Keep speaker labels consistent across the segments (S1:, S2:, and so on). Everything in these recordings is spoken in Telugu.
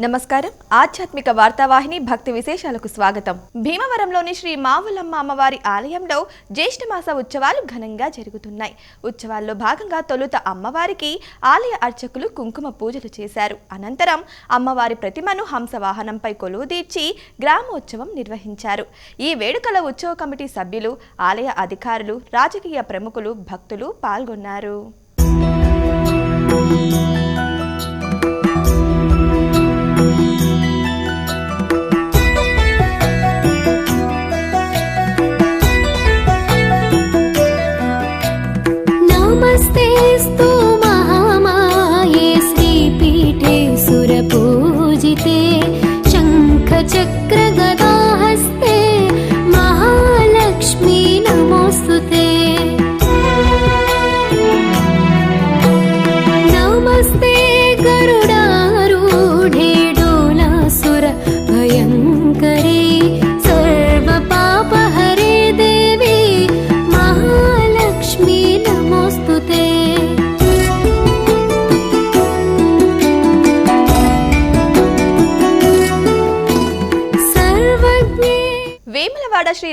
S1: నమస్కారం. ఆధ్యాత్మిక వార్తావాహిని భక్తి విశేషాలకు స్వాగతం. భీమవరంలోని శ్రీ మావులమ్మ అమ్మవారి ఆలయంలో జ్యేష్ఠమాస ఉత్సవాలు ఘనంగా జరుగుతున్నాయి. ఉత్సవాల్లో భాగంగా తొలుత అమ్మవారికి ఆలయ అర్చకులు కుంకుమ పూజలు చేశారు. అనంతరం అమ్మవారి ప్రతిమను హంసవాహనంపై కొలువుదీర్చి గ్రామోత్సవం నిర్వహించారు. ఈ వేడుకల ఉత్సవ కమిటీ సభ్యులు ఆలయ అధికారులు రాజకీయ ప్రముఖులు భక్తులు పాల్గొన్నారు.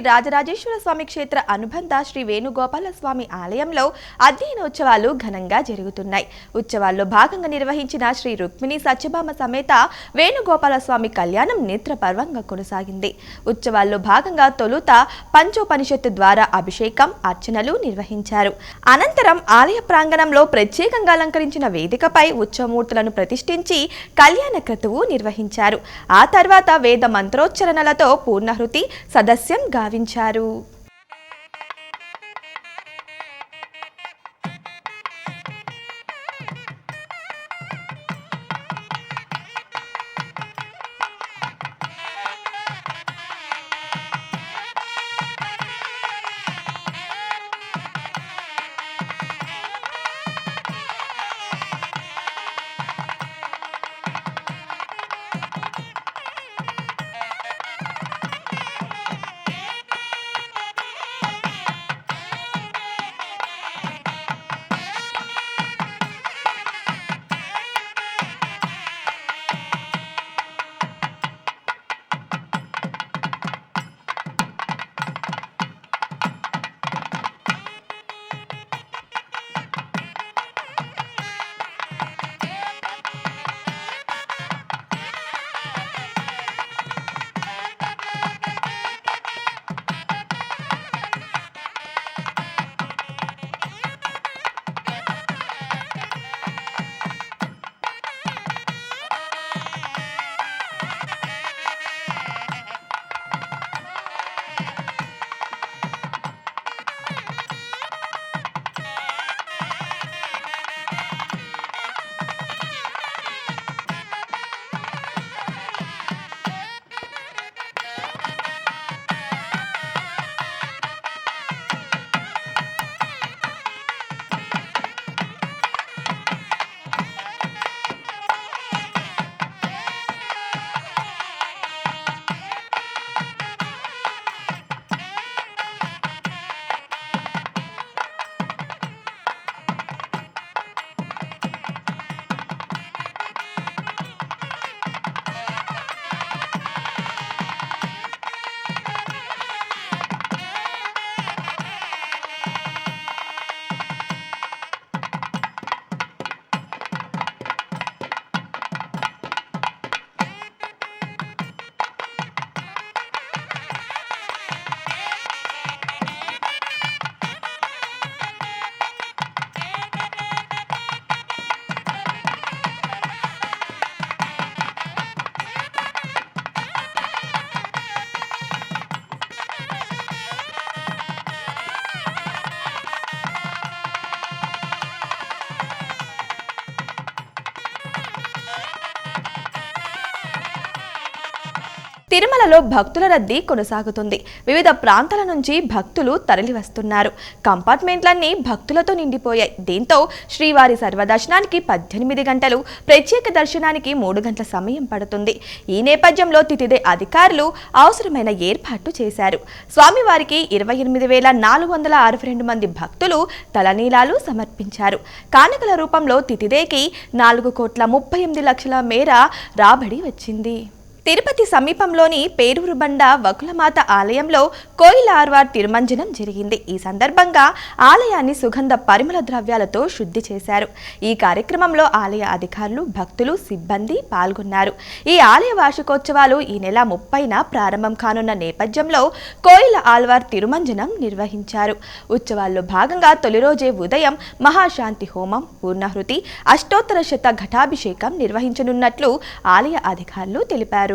S1: రాజరాజేశ్వర స్వామి క్షేత్ర అనుబంధ శ్రీ వేణుగోపాల స్వామి ఆలయంలో అధ్యయనోత్సవాలు ఘనంగా జరుగుతున్నాయి. ఉత్సవాల్లో భాగంగా నిర్వహించిన శ్రీ రుక్మిణి సత్యభామ సమేత వేణుగోపాల స్వామి కళ్యాణం నేత్రపర్వంగా కొనసాగింది. ఉత్సవాల్లో భాగంగా తొలుత పంచోపనిషత్తు ద్వారా అభిషేకం అర్చనలు నిర్వహించారు. అనంతరం ఆలయ ప్రాంగణంలో ప్రత్యేకంగా అలంకరించిన వేదికపై ఉత్సవమూర్తులను ప్రతిష్ఠించి కళ్యాణ క్రతువు నిర్వహించారు. ఆ తర్వాత వేద మంత్రోచ్చరణలతో పూర్ణహృతి సదస్యం భావించారు. తిరుమలలో భక్తుల రద్దీ కొనసాగుతుంది. వివిధ ప్రాంతాల నుంచి భక్తులు తరలివస్తున్నారు. కంపార్ట్మెంట్లన్నీ భక్తులతో నిండిపోయాయి. దీంతో శ్రీవారి సర్వదర్శనానికి పద్దెనిమిది గంటలు ప్రత్యేక దర్శనానికి మూడు గంటల సమయం పడుతుంది. ఈ నేపథ్యంలో తితిదే అధికారులు అవసరమైన ఏర్పాట్లు చేశారు. స్వామివారికి ఇరవై ఎనిమిది వేల నాలుగు వందల అరవై రెండు మంది భక్తులు తలనీలాలు సమర్పించారు. కానుకల రూపంలో తితిదేకి నాలుగు కోట్ల ముప్పై ఎనిమిది లక్షల మేర రాబడి వచ్చింది. తిరుపతి సమీపంలోని పేరూరుబండ వకులమాత ఆలయంలో కోయిలార్వార్ తిరుమంజనం జరిగింది. ఈ సందర్భంగా ఆలయాన్ని సుగంధ పరిమళ ద్రవ్యాలతో శుద్ధి చేశారు. ఈ కార్యక్రమంలో ఆలయ అధికారులు భక్తులు సిబ్బంది పాల్గొన్నారు. ఈ ఆలయ వార్షికోత్సవాలు ఈ నెల ముప్పైన ప్రారంభం కానున్న నేపథ్యంలో కోయిల ఆల్వార్ తిరుమంజనం నిర్వహించారు. ఉత్సవాల్లో భాగంగా తొలి రోజే ఉదయం మహాశాంతి హోమం పూర్ణహృతి అష్టోత్తర శత ఘటాభిషేకం నిర్వహించనున్నట్లు ఆలయ అధికారులు తెలిపారు.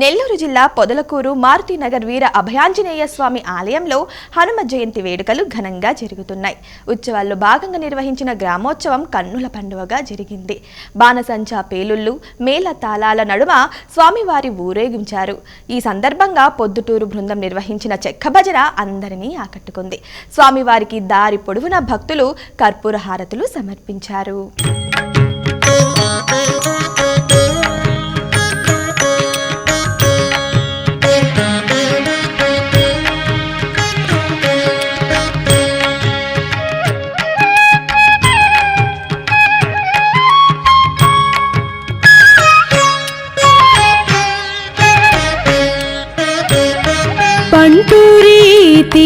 S1: నెల్లూరు జిల్లా పొదలకూరు మారుతినగర్ వీర అభయాంజనేయ స్వామి ఆలయంలో హనుమ జయంతి వేడుకలు ఘనంగా జరుగుతున్నాయి. ఉత్సవాల్లో భాగంగా నిర్వహించిన గ్రామోత్సవం కన్నుల పండుగగా జరిగింది. బాణసంచా పేలుళ్ళు మేళ తాళాల నడుమ స్వామివారి ఊరేగించారు. ఈ సందర్భంగా పొద్దుటూరు బృందం నిర్వహించిన చెక్క భజన అందరినీ ఆకట్టుకుంది. స్వామివారికి దారి పొడవున భక్తులు కర్పూర హారతులు సమర్పించారు.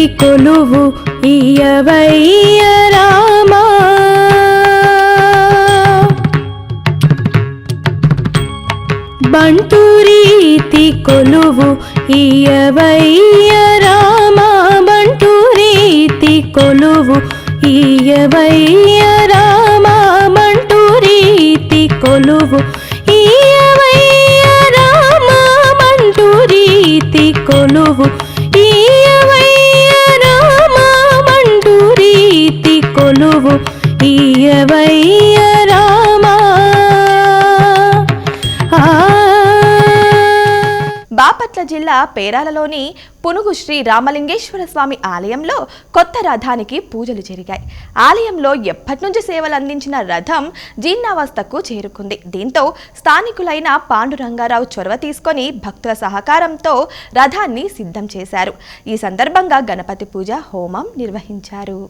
S2: కొలువు ఇయవయ్య రామా. బంటురీతి కొలువు ఇయవయ్య రామా. బంటురీతి కొలువు ఇయవయ్య రామా. బంటురీతి కొలువు ఇయవయ్య రామా. బంటురీతి కొలువు కొలువు రామా.
S1: బాపట్ల జిల్లా పేరాలలోని పునుగు శ్రీ రామలింగేశ్వర స్వామి ఆలయంలో కొత్త రథానికి పూజలు జరిగాయి. ఆలయంలో ఎప్పటి నుంచి సేవలు అందించిన రథం జీర్ణావస్థకు చేరుకుంది. దీంతో స్థానికులైన పాండురంగారావు చొరవ తీసుకొని భక్తుల సహకారంతో రథాన్ని సిద్ధం చేశారు. ఈ సందర్భంగా గణపతి పూజ హోమం నిర్వహించారు.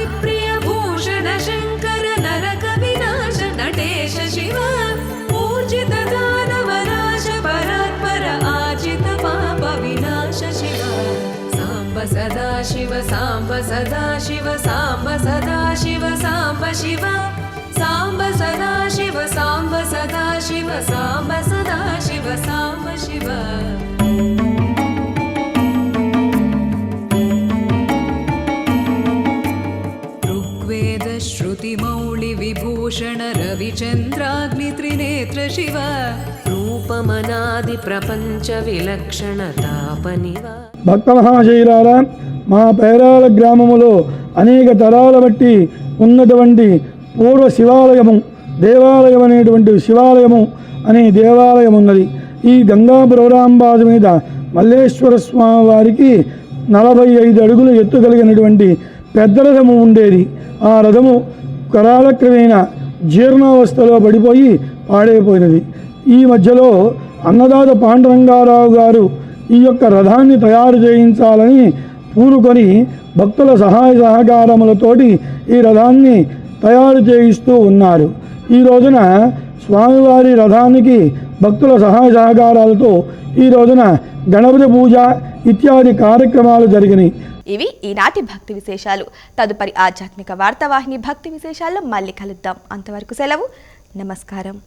S3: सदा शिव साम्ब सदा शिव साम्ब शिव साम्ब सदा शिव साम्ब सदा शिव साम्ब सदा शिव साम्ब शिव
S4: ऋग्वेदश्रुतिमौलिविभूषणरविचन्द्राग्नित्रिनेत्र शिव
S5: रूपमनादिप्रपञ्चविलक्षणतापनिव भक्तमहाशैलाला మా పేరాల గ్రామములో అనేక తరాల బట్టి ఉన్నటువంటి పూర్వ శివాలయము దేవాలయం అనేటువంటి శివాలయము అనే దేవాలయం ఉన్నది. ఈ గంగా ప్రవరాంబాజు మీద మల్లేశ్వర స్వామి వారికి నలభై ఐదు అడుగులు ఎత్తు కలిగినటువంటి పెద్ద రథము ఉండేది. ఆ రథము కరాలక్రమేణ జీర్ణావస్థలో పడిపోయి పాడైపోయినది. ఈ మధ్యలో అన్నదాత పాండురంగారావు గారు ఈ యొక్క రథాన్ని తయారు చేయించాలని పూనుకొని భక్తుల సహాయ సహకారములతోటి ఈ రథాన్ని తయారు చేయిస్తూ ఉన్నారు. ఈ రోజున స్వామివారి రథానికి భక్తుల సహాయ సహకారాలతో ఈ రోజున గణపతి పూజ ఇత్యాది కార్యక్రమాలు జరిగినాయి.
S1: ఇవి ఈనాటి భక్తి విశేషాలు. తదుపరి ఆధ్యాత్మిక వార్తావాహిని భక్తి విశేషాల్లో మళ్ళీ కలుద్దాం. అంతవరకు సెలవు. నమస్కారం.